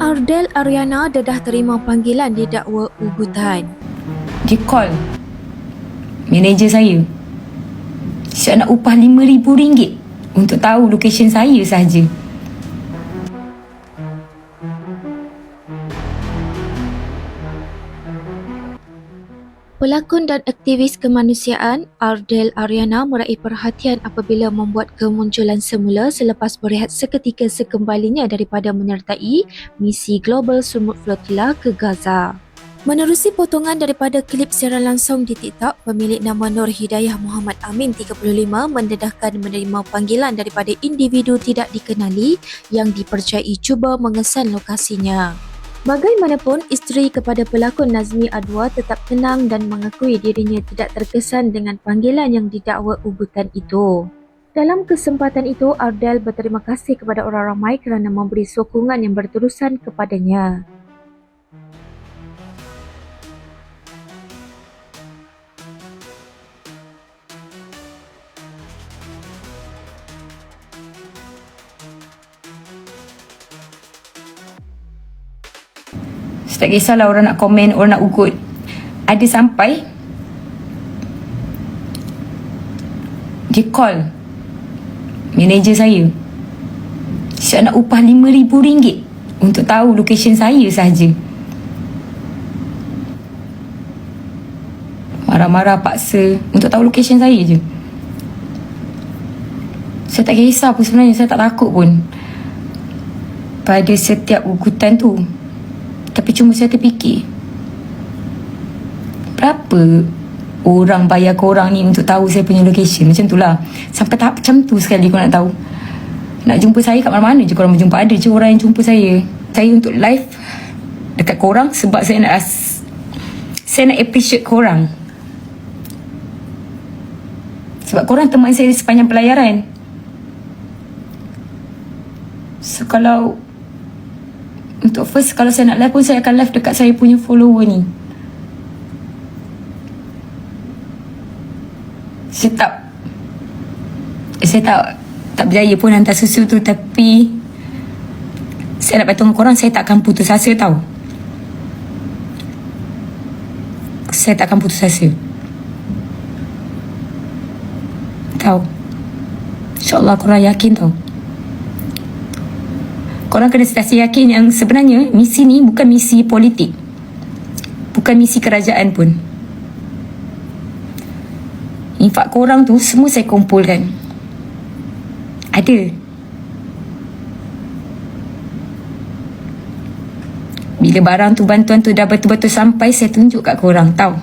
Ardel Ariana dedah terima panggilan didakwa ugutan. Dia call Manager saya Saya nak upah RM5,000 Untuk tahu location saya sahaja Pelakon dan aktivis kemanusiaan Ardel Ariana meraih perhatian apabila membuat kemunculan semula selepas berehat seketika sekembalinya daripada menyertai misi Global Sumut Flotilla ke Gaza. Menerusi potongan daripada klip siaran langsung di TikTok, pemilik nama Nur Hidayah Muhammad Amin 35 mendedahkan menerima panggilan daripada individu tidak dikenali yang dipercayai cuba mengesan lokasinya. Bagaimanapun, isteri kepada pelakon Nazmi Adwa tetap tenang dan mengakui dirinya tidak terkesan dengan panggilan yang didakwa ugutan itu. Dalam kesempatan itu, Ardel berterima kasih kepada orang ramai kerana memberi sokongan yang berterusan kepadanya. Saya tak kisahlah orang nak komen Orang nak ugut. Ada sampai Dia call Manager saya. Saya nak upah RM5,000 Untuk tahu location saya sahaja. Marah-marah paksa Untuk tahu location saya je. Saya tak kisah pun sebenarnya Saya tak takut pun. Pada setiap ugutan tu tapi cuma saya terfikir Berapa orang bayar korang ni untuk tahu saya punya location? Macam tu lah. Sampai tahap macam tu sekali korang nak tahu. Nak jumpa saya kat mana-mana je korang berjumpa. Ada je orang yang jumpa saya. Saya untuk live dekat korang Sebab saya nak Saya nak appreciate korang. Sebab korang teman saya sepanjang pelayaran. So kalau untuk first kalau saya nak live pun saya akan live dekat saya punya follower ni. Saya tak saya tak tak berjaya pun hantar susu tu tapi saya nak beritahu korang saya tak akan putus asa tau. Saya tak akan putus asa. Tahu InsyaAllah korang yakin tau korang kena sentiasa yakin yang sebenarnya misi ni bukan misi politik. Bukan misi kerajaan pun. Infak korang tu semua saya kumpulkan. Ada. Bila barang tu bantuan tu dah betul-betul sampai saya tunjuk kat korang tahu.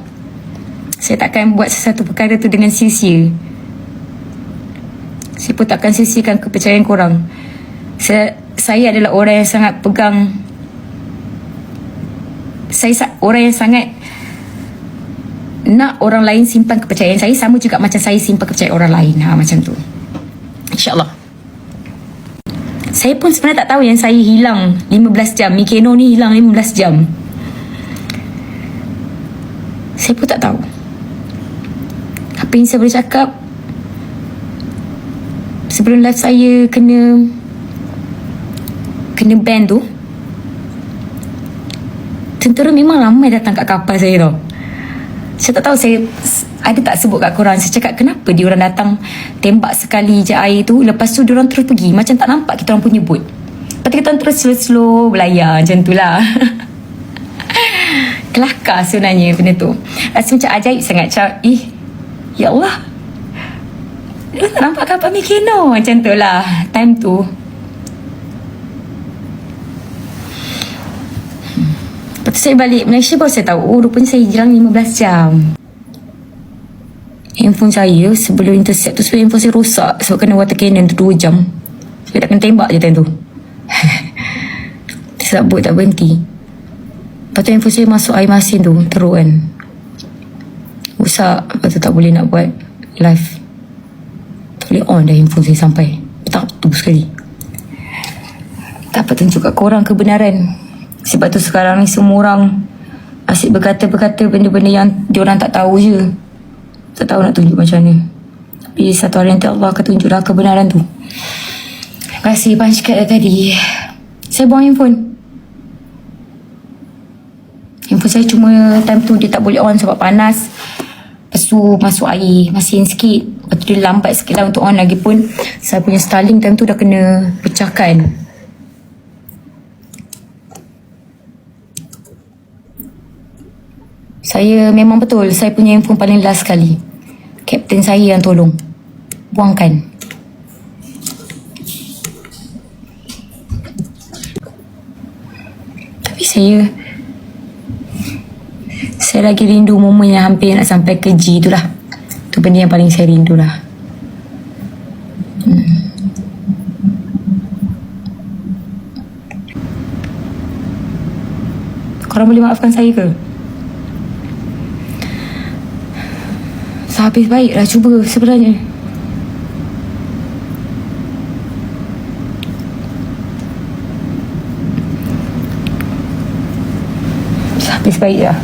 Saya takkan buat sesuatu perkara tu dengan sia-sia. Saya pun takkan sia-siakan kepercayaan korang. Saya saya adalah orang yang sangat pegang. Saya orang yang sangat nak orang lain simpan kepercayaan saya sama juga macam saya simpan kepercayaan orang lain. Ha macam tu. Insyaallah. Saya pun sebenarnya tak tahu yang saya hilang 15 jam. Mikeno ni hilang 15 jam. Saya pun tak tahu. Apa yang saya boleh cakap? Sebelum live saya kena kena ban tu tentera memang ramai datang kat kapal saya tau. Saya tak tahu saya ada tak sebut kat korang saya cakap kenapa dia orang datang tembak sekali je air tu lepas tu dia orang terus pergi? Macam tak nampak kita orang punya boat. Lepas tu kita orang terus slow-slow belayar macam tu lah. Kelakar sebenarnya benda tu. Rasa macam ajaib sangat macam ih ya Allah dia tak nampak kapal Mikino macam tu lah. Time tu Lepas tu saya balik Malaysia baru saya tahu Oh rupanya saya hilang 15 jam. Handphone saya sebelum intercept tu Sebab handphone saya rosak Sebab kena water cannon tu 2 jam. Saya tak kena tembak je time tu. Saya tak tak berhenti. Lepas tu handphone saya masuk air masin tu Teruk kan. Rosak Lepas tu tak boleh nak buat live. Tak boleh on dah handphone saya sampai. Tak tu sekali. Tak apa tunjuk kat korang kebenaran sebab tu sekarang ni semua orang asyik berkata-berkata benda-benda yang diorang tak tahu je. Tak tahu nak tunjuk macam mana. Tapi satu hari nanti Allah akan tunjuklah kebenaran tu. Terima kasih banyak sikit tadi. Saya buang handphone. Handphone saya cuma time tu dia tak boleh on sebab panas. Lepas tu masuk air masin sikit. Lepas tu dia lambat sikit lah untuk on lagi pun. Saya punya Starlink time tu dah kena pecahkan. Saya memang betul saya punya handphone paling last sekali. Kapten saya yang tolong. Buangkan. Tapi saya saya lagi rindu momen yang hampir nak sampai ke G tu lah. Tu benda yang paling saya rindu lah. Hmm. Korang boleh maafkan saya ke? Sehabis baik lah cuba sebenarnya. Sehabis baik lah.